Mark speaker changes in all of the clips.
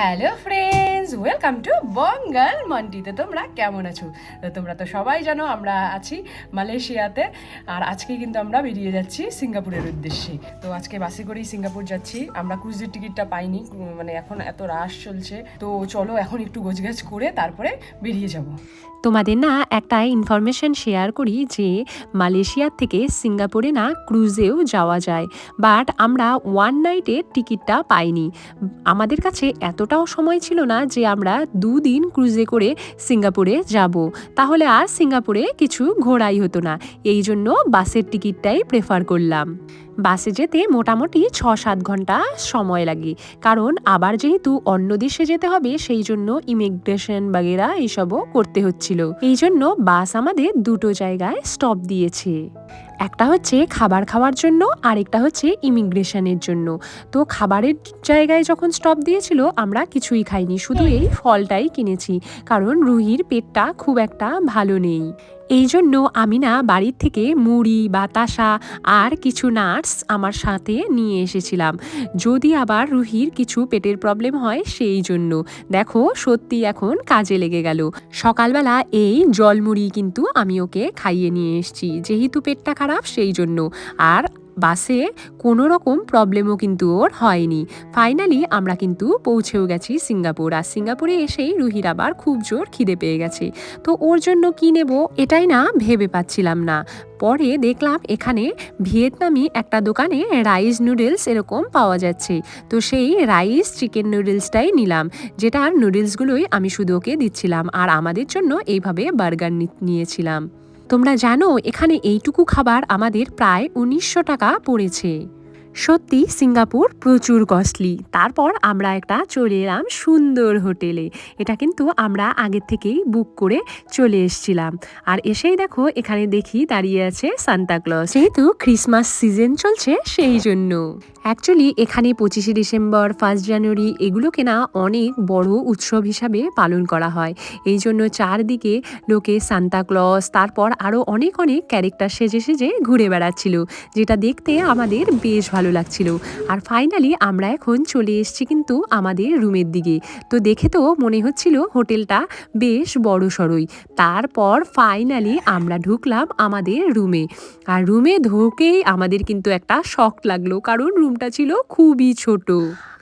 Speaker 1: Hello friends welcome to Bangal মন্টিতে তোমরা কেমন আছো? তো তোমরা তো সবাই জানো, আমরা আছি মালয়েশিয়াতে। আর আজকে কিন্তু আমরা বেরিয়ে যাচ্ছি সিঙ্গাপুরের উদ্দেশ্যে। তো আজকে বাসে করেই সিঙ্গাপুর যাচ্ছি। আমরা ক্রুজের টিকিটটা পাইনি মানে এখন এত রাশ চলছে। তো চলো এখন একটু গোছগাছ করে তারপরে বেরিয়ে যাব।
Speaker 2: তোমাদের না একটা ইনফরমেশন শেয়ার করি যে মালয়েশিয়ার থেকে সিঙ্গাপুরে না ক্রুজেও যাওয়া যায়। বাট আমরা ওয়ান নাইটের টিকিটটা পাইনি। আমাদের কাছে এতটাও সময় ছিল না যে আমরা দুদিন ক্রুজে করে সিঙ্গাপুরে যাব। তাহলে আর সিঙ্গাপুরে কিছু ঘোরাই হতো না। এই জন্য বাসের টিকিটটাই প্রেফার করলাম। বাসে যেতে মোটামুটি ছ সাত ঘণ্টা সময় লাগে। কারণ আবার যেহেতু অন্য দেশে যেতে হবে, সেই জন্য ইমিগ্রেশন বাগেরা এইসবও করতে হচ্ছিল। এই জন্য বাস আমাদের দুটো জায়গায় স্টপ দিয়েছে। একটা হচ্ছে খাবার খাওয়ার জন্য, আরেকটা হচ্ছে ইমিগ্রেশনের জন্য। তো খাবারের জায়গায় যখন স্টপ দিয়েছিল, আমরা কিছুই খাইনি। শুধু এই ফলটাই কিনেছি, কারণ রুহির পেটটা খুব একটা ভালো নেই। এই জন্য আমি না বাড়ির থেকে মুড়ি, বাতাসা আর কিছু নাটস আমার সাথে নিয়ে এসেছিলাম। যদি আবার রুহির কিছু পেটের প্রবলেম হয় সেই জন্য দেখো, সত্যি এখন কাজে লেগে গেল। সকালবেলা এই জলমুড়ি কিন্তু আমি ওকে খাইয়ে নিয়ে এসেছি। যেহেতু পেটটা খারাপ সেই জন্য আর বাসে কোনো রকম প্রবলেমও কিন্তু ওর হয়নি। ফাইনালি আমরা কিন্তু পৌঁছেও গেছি সিঙ্গাপুর। আর সিঙ্গাপুরে এসেই রুহির আবার খুব জোর খিদে পেয়ে গেছে। তো ওর জন্য কি নেব এটাই না ভেবে পাচ্ছিলাম না। পরে দেখলাম এখানে ভিয়েতনামি একটা দোকানে রাইস নুডলস এরকম পাওয়া যাচ্ছে। তো সেই রাইস চিকেন নুডলসটাই নিলাম, যেটার নুডলসগুলোই আমি শুধু ওকে দিচ্ছিলাম। আর আমাদের জন্য এইভাবে বার্গার নিয়েছিলাম। তোমরা জানো এখানে এইটুকু খাবার আমাদের প্রায় উনিশশো টাকা পড়েছে। সত্যি সিঙ্গাপুর প্রচুর কস্টলি তারপর আমরা একটা চলে এলাম সুন্দর হোটেলে। এটা কিন্তু আমরা আগের থেকেই বুক করে চলে এসেছিলাম। আর এসেই দেখো, এখানে দেখি দাঁড়িয়ে আছে সান্তাক্লজ যেহেতু ক্রিসমাস সিজন চলছে, সেই জন্য। অ্যাকচুয়ালি এখানে পঁচিশে ডিসেম্বর ফার্স্ট জানুয়ারি এগুলোকে না অনেক বড় উৎসব হিসাবে পালন করা হয়। এই জন্য চারদিকে লোকে সান্তাক্লজ তারপর আরও অনেক অনেক ক্যারেক্টার সেজে সেজে ঘুরে বেড়াচ্ছিল, যেটা দেখতে আমাদের বেশ লাগছিল। আর ফাইনালি আমরা এখন চলে এসেছি কিন্তু আমাদের রুমের দিকে। তো দেখে তো মনে হচ্ছিল হোটেলটা বেশ বড় সড়ই। তারপর ফাইনালি আমরা ঢুকলাম আমাদের রুমে। আর রুমে ঢুকেই আমাদের কিন্তু একটা শখ লাগল, কারণ রুমটা ছিল খুবই ছোট।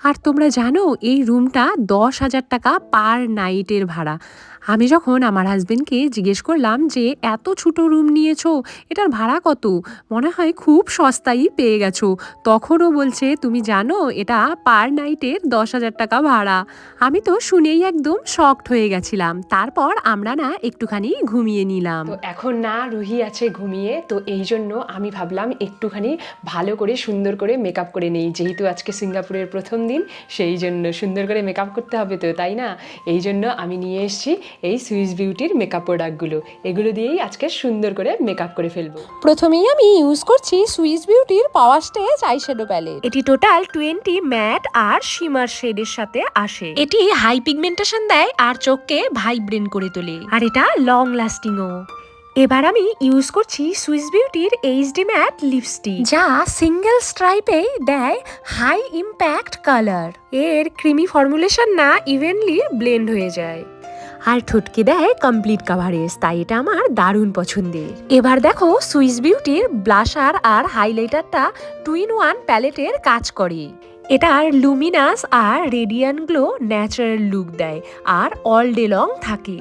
Speaker 2: আর তোমরা জানো, এই রুমটা দশ হাজার টাকা পার নাইটের ভাড়া। আমি যখন আমার হাজবেন্ডকে জিজ্ঞেস করলাম যে, এত ছোট রুম নিয়েছো? এটার ভাড়া কত? মনে হয় খুব সস্তায় পেয়ে গেছো। তখনও বলছে, তুমি জানো, এটা পার নাইটের দশ হাজার টাকা ভাড়া। আমি তো শুনেই একদম শকড হয়ে গেছিলাম। তারপর আমরা না একটুখানি ঘুমিয়ে নিলাম।
Speaker 1: এখন না, রুহি আছে ঘুমিয়ে, তো এই জন্য আমি ভাবলাম একটুখানি ভালো করে সুন্দর করে মেকআপ করে নেই। যেহেতু আজকে সিঙ্গাপুরের প্রথম দিন, সেই জন্য সুন্দর করে মেকআপ করতে হবে তো, তাই না? এই জন্য আমি নিয়ে এসেছি এই সুইস বিউটির মেকআপ প্রোডাক্টগুলো এগুলো দিয়েই আজকে সুন্দর করে মেকআপ করে ফেলব।
Speaker 2: প্রথমেই আমি ইউজ করছি সুইস বিউটির পাওয়ার স্টেজ আইশ্যাডো প্যালেট এটি টোটাল টোয়েন্টি ম্যাট আর শিমার শেডের সাথে আসে। এটি হাই পিগমেন্টেশন দেয় আর চোখকে ভাইব্রেন্ট করে তোলে। আর এটা লং লাস্টিংও এবার আমি ইউজ করছি সুইস বিউটির এইচডি ম্যাট লিপস্টিক যা সিঙ্গেল স্ট্রাইপেই দেয় হাই ইম্প্যাক্ট কালারের ক্রিমি ফর্মুলেশন না ইভেনলি ব্লেন্ড হয়ে যায়। আর ঠুটকে দেয় কমপ্লিট কাভারেজ তাই এটা আমার দারুণ পছন্দের। এবার দেখো সুইস বিউটির ব্লাশার আর হাইলাইটারটা টুইন ওয়ান প্যালেটের কাজ করে। এটার লুমিনাস আর রেডিয়ান গ্লো ন্যাচারাল লুক দেয় আর অল ডে লং থাকে।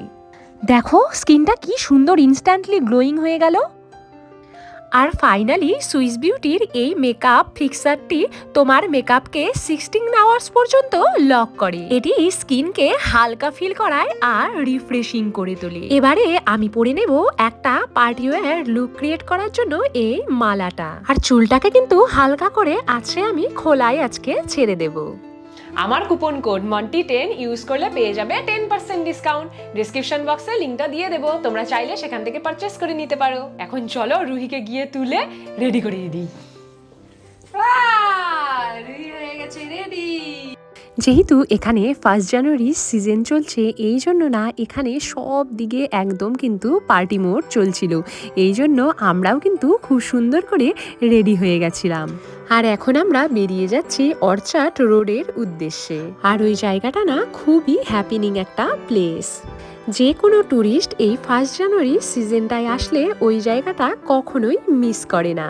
Speaker 2: দেখো স্কিনটা কি সুন্দর ইনস্ট্যান্টলি গ্লোয়িং হয়ে গেল। আর ফাইনালি সুইস বিউটির এই মেকআপ ফিক্সারটি তোমার মেকআপকে সিক্সটিন আওয়ার্স পর্যন্ত লক করে। এটি স্কিনকে হালকা ফিল করায় আর রিফ্রেশিং করে তোলে। এবারে আমি পরে নেব একটা পার্টি ওয়্যার লুক ক্রিয়েট করার জন্য এই মালাটা। আর চুলটাকে কিন্তু হালকা করে আছে আমি খোলায় আজকে ছেড়ে দেবো।
Speaker 1: আমার coupon code Monti ten use করলে পেয়ে যাবে টেন পার্সেন্ট ডিসকাউন্ট ডিসক্রিপশন বক্সে লিঙ্কটা দিয়ে দেবো। তোমরা চাইলে সেখান থেকে পারচেস করে নিতে পারো। এখন চলো রুহিকে গিয়ে তুলে রেডি করিয়ে দিই। রুহি হয়ে গেছে রেডি
Speaker 2: যেহেতু এখানে ফার্স্ট জানুয়ারি সিজন চলছে, এই জন্য না এখানে সব দিকে একদম কিন্তু পার্টি মোড চলছিল। এই জন্য আমরাও কিন্তু খুব সুন্দর করে রেডি হয়ে গেছিলাম। আর এখন আমরা বেরিয়ে যাচ্ছি অর্চার্ড রোডের উদ্দেশ্যে। আর ওই জায়গাটা না খুবই হ্যাপিনিং একটা প্লেস যে কোনো ট্যুরিস্ট এই ফার্স্ট জানুয়ারি সিজনটায় আসলে ওই জায়গাটা কখনোই মিস করে না।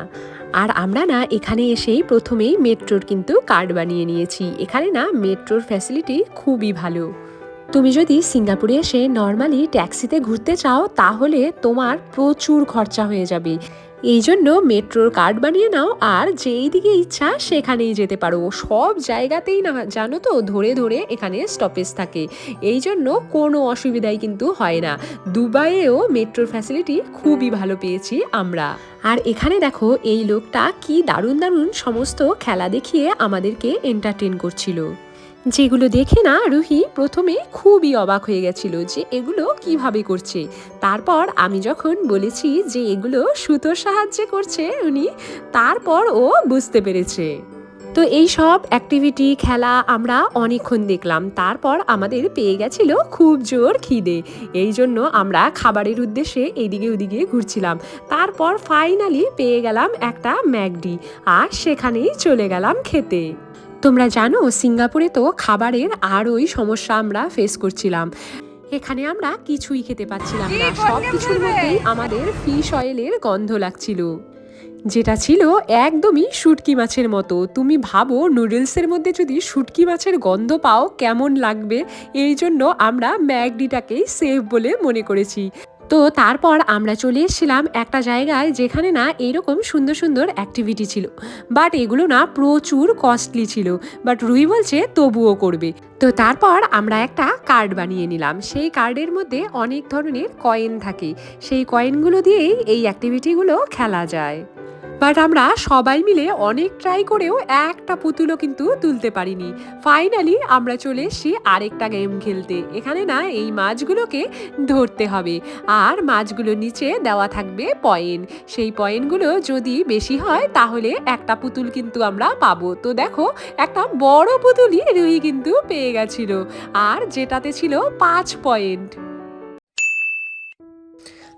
Speaker 2: আর আমরা না এখানে এসেই প্রথমেই মেট্রোর কিন্তু কার্ড বানিয়ে নিয়েছি। এখানে না মেট্রোর ফ্যাসিলিটি খুবই ভালো। তুমি যদি সিঙ্গাপুরে এসে নর্মালি ট্যাক্সিতে ঘুরতে চাও, তাহলে তোমার প্রচুর খরচা হয়ে যাবে। এই জন্য মেট্রোর কার্ড বানিয়ে নাও আর যেই দিকে ইচ্ছা সেখানেই যেতে পারো। সব জায়গাতেই না, জানো তো, ধরে ধরে এখানে স্টপেজ থাকে। এই জন্য কোনো অসুবিধাই কিন্তু হয় না। দুবাইয়েও মেট্রোর ফ্যাসিলিটি খুবই ভালো পেয়েছি আমরা। আর এখানে দেখো, এই লোকটা কি দারুণ দারুণ সমস্ত খেলা দেখিয়ে আমাদেরকে এন্টারটেন করছিল। যেগুলো দেখে না রুহি প্রথমে খুবই অবাক হয়ে গেছিল যে এগুলো কীভাবে করছে। তারপর আমি যখন বলেছি যে এগুলো সুতোর সাহায্যে করছে উনি তারপর ও বুঝতে পেরেছে। তো এই সব অ্যাক্টিভিটি খেলা আমরা অনেকক্ষণ দেখলাম। তারপর আমাদের পেয়ে গেছিল খুব জোর খিদে। এই জন্য আমরা খাবারের উদ্দেশ্যে এদিকে ওদিকে ঘুরছিলাম। তারপর ফাইনালি পেয়ে গেলাম একটা ম্যাকডি আর সেখানেই চলে গেলাম খেতে। তোমরা জানো সিঙ্গাপুরে তো খাবারের আরোই সমস্যা আমরা ফেস করছিলাম। এখানে আমরা কিছুই খেতে পাচ্ছিলাম না। সব কিছুর মধ্যেই আমাদের ফিশ অয়েলের গন্ধ লাগছিল। যেটা ছিল একদমই শুটকি মাছের মতো। তুমি ভাবো নুডলসের মধ্যে যদি শুটকি মাছের গন্ধ পাও কেমন লাগবে? এই জন্য আমরা ম্যাগডিটাকেই সেফ বলে মনে করেছি। তো তারপর আমরা চলে এসেছিলাম একটা জায়গায় যেখানে না এরকম সুন্দর সুন্দর অ্যাক্টিভিটি ছিল। বাট এগুলো না প্রচুর কস্টলি ছিল। বাট রুই বলছে তবুও করবে। তো তারপর আমরা একটা কার্ড বানিয়ে নিলাম। সেই কার্ডের মধ্যে অনেক ধরনের কয়েন থাকে। সেই কয়েনগুলো দিয়েই এই অ্যাক্টিভিটিগুলো খেলা যায়। বাট আমরা সবাই মিলে অনেক ট্রাই করেও একটা পুতুলও কিন্তু তুলতে পারিনি। ফাইনালি আমরা চলে এসেছি আরেকটা গেম খেলতে। এখানে না এই মাছগুলোকে ধরতে হবে। আর মাছগুলোর নিচে দেওয়া থাকবে পয়েন্ট। সেই পয়েন্টগুলো যদি বেশি হয়, তাহলে একটা পুতুল কিন্তু আমরা পাবো। তো দেখো, একটা বড় পুতুলই রুহি কিন্তু পেয়ে গেছিল। আর যেটাতে ছিল পাঁচ পয়েন্ট।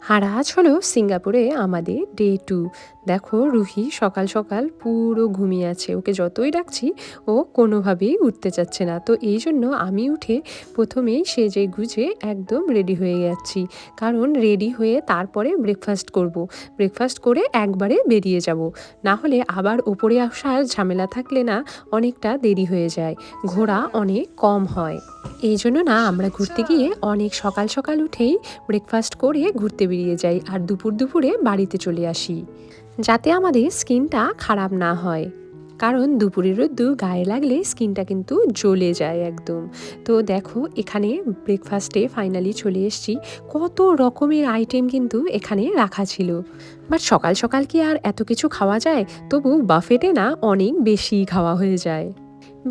Speaker 2: আর আজ হলো সিঙ্গাপুরে আমাদের ডে টু দেখো রুহি সকাল সকাল পুরো ঘুমিয়ে আছে। ওকে যতই ডাকছি, ও কোনোভাবেই উঠতে চাচ্ছে না। তো এই জন্য আমি উঠে প্রথমেই সেজে গুজে একদম রেডি হয়ে যাচ্ছি। কারণ রেডি হয়ে তারপরে ব্রেকফাস্ট করব। ব্রেকফাস্ট করে একবারে বেরিয়ে যাব। না হলে আবার ওপরে আসার ঝামেলা থাকলে না অনেকটা দেরি হয়ে যায়। ঘোরা অনেক কম হয়। এই জন্য না আমরা ঘুরতে গিয়ে অনেক সকাল সকাল উঠেই ব্রেকফাস্ট করে ঘুরতে বেরিয়ে যাই। আর দুপুর দুপুরে বাড়িতে চলে আসি। যাতে আমাদের স্কিনটা খারাপ না হয়। কারণ দুপুরের রোদ্দু গায়ে লাগলে স্কিনটা কিন্তু জ্বলে যায় একদম। তো দেখো, এখানে ব্রেকফাস্টে ফাইনালি চলে এসছি। কত রকমের আইটেম কিন্তু এখানে রাখা ছিল। বাট সকাল সকাল কি আর এত কিছু খাওয়া যায়? তবু বাফেটে না অনেক বেশি খাওয়া হয়ে যায়।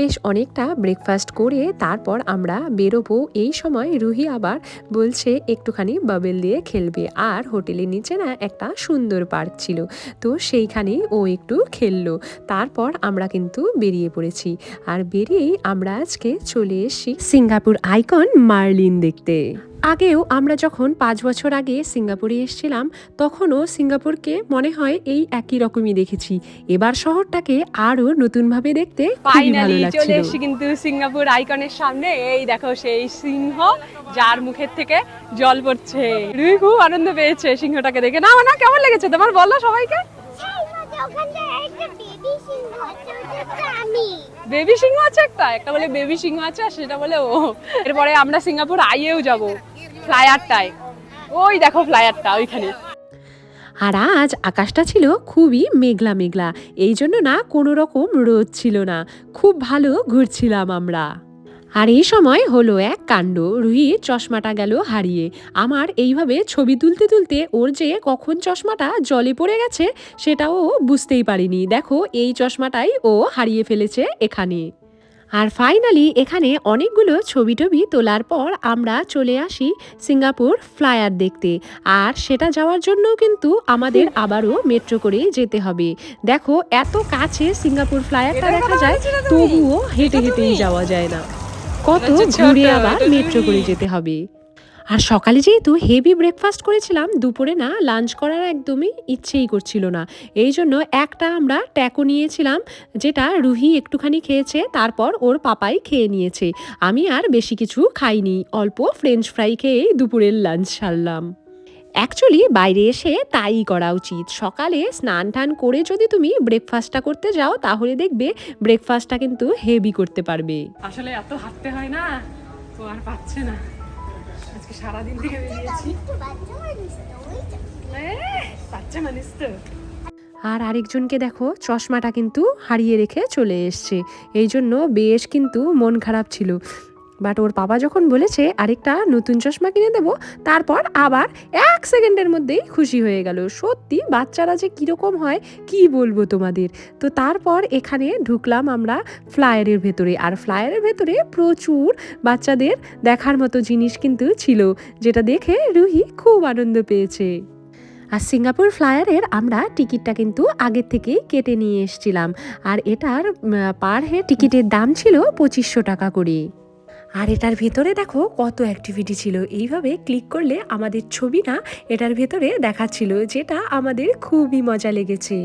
Speaker 2: বেশ অনেকটা ব্রেকফাস্ট করে তারপর আমরা বেরোবো। এই সময় রুহি আবার বলছে, একটুখানি বাবেল দিয়ে খেলবে। আর হোটেলের নিচে না একটা সুন্দর পার্ক ছিল, তো সেইখানে ও একটু খেললো। তারপর আমরা কিন্তু বেরিয়ে পড়েছি। আর বেরিয়েই আমরা আজকে চলে এসেছি সিঙ্গাপুর আইকন মার্লিন দেখতে। আগেও আমরা যখন পাঁচ বছর আগে সিঙ্গাপুরে এসেছিলাম তখনও সিঙ্গাপুরকে মনে হয় এই একই রকমই দেখেছি। এবার শহরটাকে আরও নতুনভাবে দেখতে
Speaker 1: ফাইনালি চলে এসেছি কিন্তু সিঙ্গাপুর আইকনের সামনে। এই দেখো সেই সিংহ যার মুখের থেকে জল পড়ছে। রুই খুব আনন্দ পেয়েছে সিংহটাকে দেখে। না না কেমন লেগেছে তোমার? বলো সবাইকে
Speaker 3: সেই মজা ওখানে একটা বেবি সিংহ আছে ওটা হচ্ছে আমি।
Speaker 1: বেবি সিংহ আছে একটা? একটা বলে বেবি সিংহ আছে আর সেটা বলে ও। এরপরে আমরা সিঙ্গাপুর আইয়েও যাব ফ্লায়ারটায়। ওই দেখো ফ্লায়ারটা ওইখানে।
Speaker 2: আর আজ আকাশটা ছিল খুবই মেঘলা মেঘলা এই জন্য না কোনো রকম রোদ ছিল না। খুব ভালো ঘুরছিলাম আমরা। আর এই সময় হলো এক কাণ্ড। রুহি চশমাটা গেল হারিয়ে। আমার এইভাবে ছবি তুলতে তুলতে ওর যে কখন চশমাটা জলে পড়ে গেছে সেটাও বুঝতেই পারিনি। দেখো এই চশমাটাই ও হারিয়ে ফেলেছে এখানে। আর ফাইনালি এখানে অনেকগুলো ছবি টবি তোলার পর আমরা চলে আসি সিঙ্গাপুর ফ্লায়ার দেখতে। আর সেটা যাওয়ার জন্য কিন্তু আমাদের আবারও মেট্রো করে যেতে হবে। দেখো এত কাছে সিঙ্গাপুর ফ্লায়ারটা দেখা যায় তবুও হেঁটে হেঁটেই যাওয়া যায় না। কত ঘুরে আবার মেট্রো করে যেতে হবে। আর সকালে যেহেতু হেভি ব্রেকফাস্ট করেছিলাম দুপুরে না লাঞ্চ করার একদমই ইচ্ছেই করছিল না। এই জন্য একটা আমরা ট্যাকো নিয়েছিলাম যেটা রুহি একটুখানি খেয়েছে তারপর ওর পাপাই খেয়ে নিয়েছে। আমি আর বেশি কিছু খাইনি অল্প ফ্রেঞ্চ ফ্রাই খেয়েই দুপুরের লাঞ্চ সারলাম। অ্যাকচুয়ালি বাইরে এসে তাই করা উচিত। সকালে স্নান টান করে যদি তুমি ব্রেকফাস্টটা করতে যাও তাহলে দেখবে ব্রেকফাস্টটা কিন্তু হেভি করতে পারবে।
Speaker 1: আসলে এত হাঁটতে হয় না তো আর পাচ্ছে না। আজকে সারাদিন থেকে বেরিয়েছি।
Speaker 3: বাচ্চা মানুষ তো
Speaker 2: আর আরেকজনকে দেখো চশমাটা কিন্তু হারিয়ে রেখে চলে এসছে। এই জন্য বেশ কিন্তু মন খারাপ ছিল। বাট ওর বাবা যখন বলেছে, আরেকটা নতুন চশমা কিনে দেবো, তারপর আবার এক সেকেন্ডের মধ্যেই খুশি হয়ে গেল। সত্যি, বাচ্চারা যে কীরকম হয়, কি বলব তোমাদের? তো তারপর এখানে ঢুকলাম আমরা ফ্লায়ারের ভেতরে। আর ফ্লায়ারের ভেতরে প্রচুর বাচ্চাদের দেখার মতো জিনিস কিন্তু ছিল, যেটা দেখে রুহি খুব আনন্দ পেয়েছে। আর সিঙ্গাপুর ফ্লায়ারের আমরা টিকিটটা কিন্তু আগের থেকেই কেটে নিয়ে এসেছিলাম। আর এটার পার হেড টিকিটের দাম ছিল পঁচিশশো টাকা করে। আর এটার ভেতরে দেখো কত অ্যাক্টিভিটি ছিল। এইভাবে ক্লিক করলে আমাদের ছবি না এটার ভেতরে দেখাচ্ছিল, যেটা আমাদের খুবই মজা লেগেছে।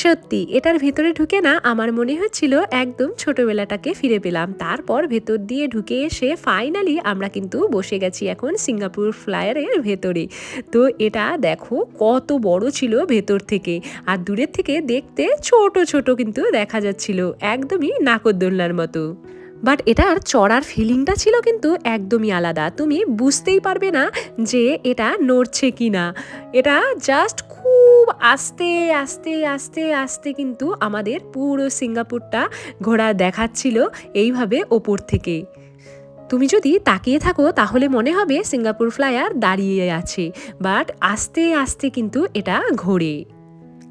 Speaker 2: সত্যি, এটার ভেতরে ঢুকে না আমার মনে হচ্ছিল একদম ছোটবেলাটাকে ফিরে পেলাম। তারপর ভেতর দিয়ে ঢুকে এসে ফাইনালি আমরা কিন্তু বসে গেছি এখন সিঙ্গাপুর ফ্লায়ারের ভেতরে। তো এটা দেখো কত বড় ছিল ভেতর থেকে। আর দূরের থেকে দেখতে ছোট ছোট কিন্তু দেখা যাচ্ছিল, একদমই নাকরদোল্লার মতো। বাট এটার চড়ার ফিলিংটা ছিল কিন্তু একদমই আলাদা। তুমি বুঝতেই পারবে না যে এটা নড়ছে কি না এটা জাস্ট খুব আস্তে আস্তে আস্তে আস্তে কিন্তু আমাদের পুরো সিঙ্গাপুরটা ঘোরা দেখাচ্ছিল এইভাবে ওপর থেকে। তুমি যদি তাকিয়ে থাকো তাহলে মনে হবে সিঙ্গাপুর ফ্লায়ার দাঁড়িয়ে আছে। বাট আস্তে আস্তে কিন্তু এটা ঘোরে।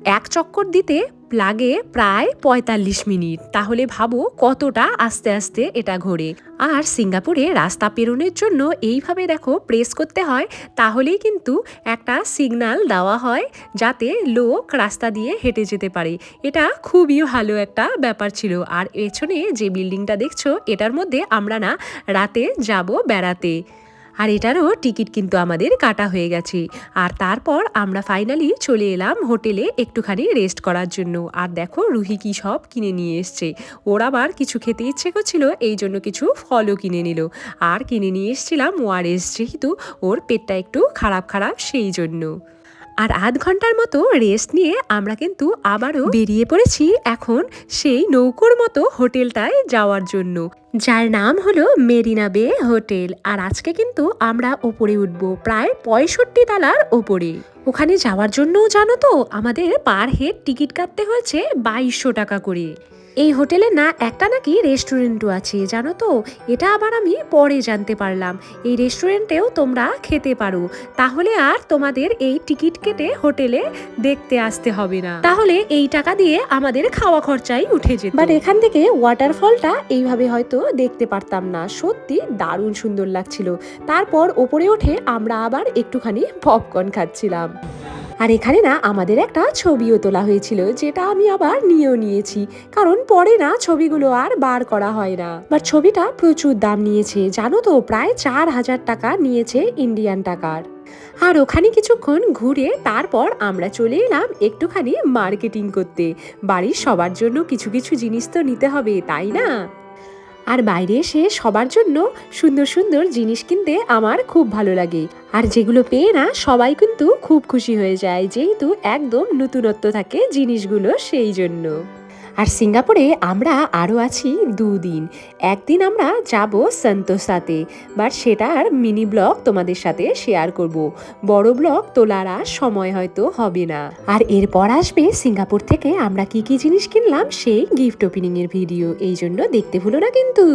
Speaker 2: এক চক্কর দিতে প্লাগে প্রায় পঁয়তাল্লিশ মিনিট। তাহলে ভাবো কতটা আস্তে আস্তে এটা ঘোরে। আর সিঙ্গাপুরে রাস্তা পেরোনোর জন্য এইভাবে দেখো প্রেস করতে হয়, তাহলেই কিন্তু একটা সিগন্যাল দেওয়া হয় যাতে লোক রাস্তা দিয়ে হেঁটে যেতে পারে। এটা খুবই ভালো একটা ব্যাপার ছিল। আর পেছনে যে বিল্ডিংটা দেখছ, এটার মধ্যে আমরা না রাতে যাব বেড়াতে। আর এটারও টিকিট কিন্তু আমাদের কাটা হয়ে গেছে। আর তারপর আমরা ফাইনালি চলে এলাম হোটেলে একটুখানি রেস্ট করার জন্য। আর দেখো রুহি কি সব কিনে নিয়ে এসছে। ওর আবার কিছু খেতে ইচ্ছে করছিল, এই জন্য কিছু ফলও কিনে নিল। আর কিনে নিয়ে এসছিলাম ওয়ারেস, যেহেতু ওর পেটটা একটু খারাপ খারাপ সেই জন্য। আর আধ ঘণ্টার মতো রেস্ট নিয়ে আমরা কিন্তু আবারও বেরিয়ে পড়েছি এখন সেই নৌকোর মতো হোটেলটায় যাওয়ার জন্য। যার নাম হলো মেরিনা বে হোটেল। আর আজকে কিন্তু আমরা ওপরে উঠব প্রায় পঁয়ষট্টি তালার ওপরে। ওখানে যাওয়ার জন্যও জানো তো, আমাদের পার হেড টিকিট কাটতে হয়েছে বাইশশো টাকা করে। এই হোটেলে না একটা নাকি রেস্টুরেন্টও আছে, জানো তো? এটা আবার আমি পরে জানতে পারলাম। এই রেস্টুরেন্টেও তোমরা খেতে পারো। তাহলে আর তোমাদের এই টিকিট কেটে হোটেলে দেখতে আসতে হবে না। তাহলে এই টাকা দিয়ে আমাদের খাওয়া খরচাই উঠে যেত। বাট এখান থেকে ওয়াটারফলটা এইভাবে হয়তো দেখতে পারতাম না। সত্যি দারুণ সুন্দর লাগছিল। তারপর ওপরে উঠে আমরা আবার একটুখানি পপকর্ন খাচ্ছিলাম। আর এখানে না আমাদের একটা ছবিও তোলা হয়েছিল, যেটা আমি আবার নিয়েও নিয়েছি। কারণ পরে না ছবিগুলো আর বার করা হয় না। বাট ছবিটা প্রচুর দাম নিয়েছে, জানো তো? প্রায় চার হাজার টাকা নিয়েছে ইন্ডিয়ান টাকার। আর ওখানে কিছুক্ষণ ঘুরে তারপর আমরা চলে এলাম একটুখানি মার্কেটিং করতে। বাড়ির সবার জন্য কিছু কিছু জিনিস তো নিতে হবে, তাই না? আর বাইরে এসে সবার জন্য সুন্দর সুন্দর জিনিস কিনতে আমার খুব ভালো লাগে। আর যেগুলো পেয়ে না সবাই কিন্তু খুব খুশি হয়ে যায়, যেহেতু একদম নতুনত্ব থাকে জিনিসগুলো সেই জন্য। আর সিঙ্গাপুরে আমরা আরও আছি দুদিন। একদিন আমরা যাব সন্তোসাতে বাট সেটার মিনি ব্লগ তোমাদের সাথে শেয়ার করব। বড় ব্লগ তোলার আর সময় হয়তো হবে না। আর এরপর আসবে সিঙ্গাপুর থেকে আমরা কি কি জিনিস কিনলাম সেই গিফট ওপেনিংয়ের ভিডিও এই জন্য দেখতে ভুলো না কিন্তু।